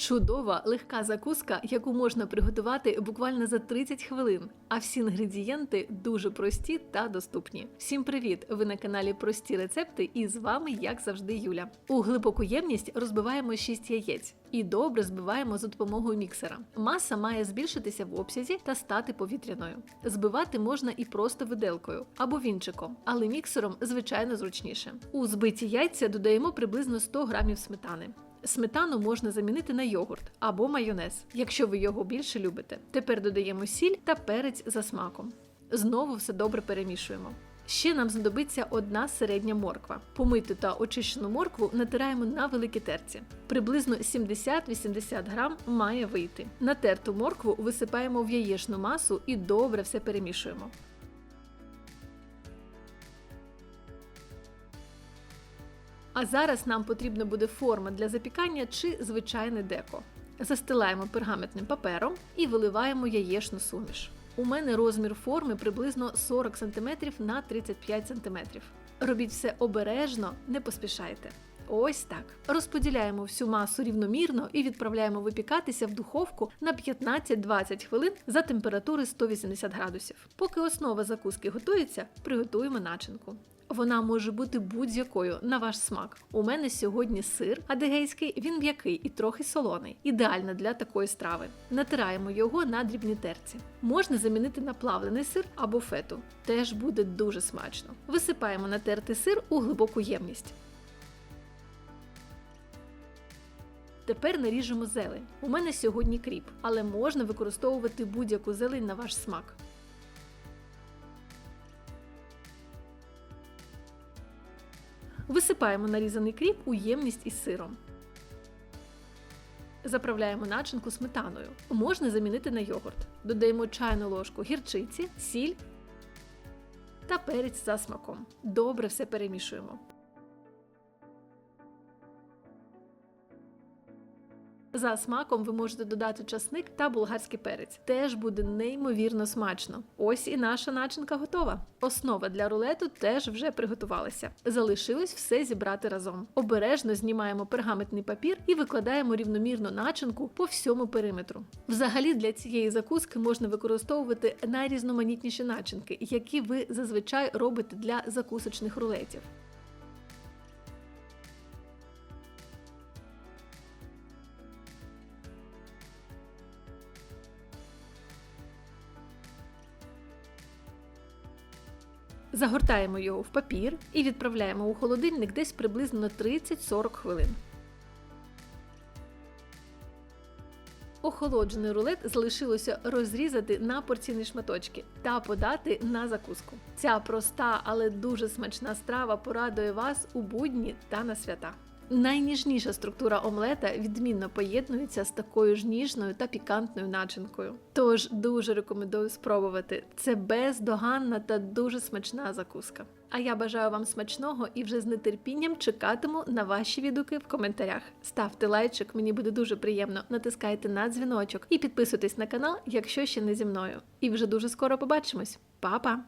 Чудова легка закуска, яку можна приготувати буквально за 30 хвилин. А всі інгредієнти дуже прості та доступні. Всім привіт! Ви на каналі Прості рецепти, і з вами, як завжди, Юля. У глибоку ємність розбиваємо 6 яєць і добре збиваємо за допомогою міксера. Маса має збільшитися в обсязі та стати повітряною. Збивати можна і просто виделкою або вінчиком, але міксером звичайно зручніше. У збиті яйця додаємо приблизно 100 грамів сметани. Сметану можна замінити на йогурт або майонез, якщо ви його більше любите. Тепер додаємо сіль та перець за смаком. Знову все добре перемішуємо. Ще нам знадобиться одна середня морква. Помиту та очищену моркву натираємо на великій терці. Приблизно 70-80 грам має вийти. Натерту моркву висипаємо в яєчну масу і добре все перемішуємо. А зараз нам потрібна буде форма для запікання чи звичайне деко. Застилаємо пергаментним папером і виливаємо яєчну суміш. У мене розмір форми приблизно 40 см на 35 см. Робіть все обережно, не поспішайте. Ось так. Розподіляємо всю масу рівномірно і відправляємо випікатися в духовку на 15-20 хвилин за температури 180 градусів. Поки основа закуски готується, приготуємо начинку. Вона може бути будь-якою на ваш смак. У мене сьогодні сир адигейський, він м'який і трохи солоний. Ідеально для такої страви. Натираємо його на дрібній терці. Можна замінити на плавлений сир або фету. Теж буде дуже смачно. Висипаємо натертий сир у глибоку ємність. Тепер наріжемо зелень. У мене сьогодні кріп, але можна використовувати будь-яку зелень на ваш смак. Висипаємо нарізаний кріп у ємність із сиром. Заправляємо начинку сметаною. Можна замінити на йогурт. Додаємо чайну ложку гірчиці, сіль та перець за смаком. Добре все перемішуємо. За смаком ви можете додати часник та болгарський перець. Теж буде неймовірно смачно. Ось і наша начинка готова. Основа для рулету теж вже приготувалася. Залишилось все зібрати разом. Обережно знімаємо пергаментний папір і викладаємо рівномірно начинку по всьому периметру. Взагалі для цієї закуски можна використовувати найрізноманітніші начинки, які ви зазвичай робите для закусочних рулетів. Загортаємо його в папір і відправляємо у холодильник десь приблизно 30-40 хвилин. Охолоджений рулет залишилося розрізати на порційні шматочки та подати на закуску. Ця проста, але дуже смачна страва порадує вас у будні та на свята. Найніжніша структура омлета відмінно поєднується з такою ж ніжною та пікантною начинкою. Тож дуже рекомендую спробувати. Це бездоганна та дуже смачна закуска. А я бажаю вам смачного і вже з нетерпінням чекатиму на ваші відгуки в коментарях. Ставте лайчик, мені буде дуже приємно. Натискайте на дзвіночок і підписуйтесь на канал, якщо ще не зі мною. І вже дуже скоро побачимось. Па-па!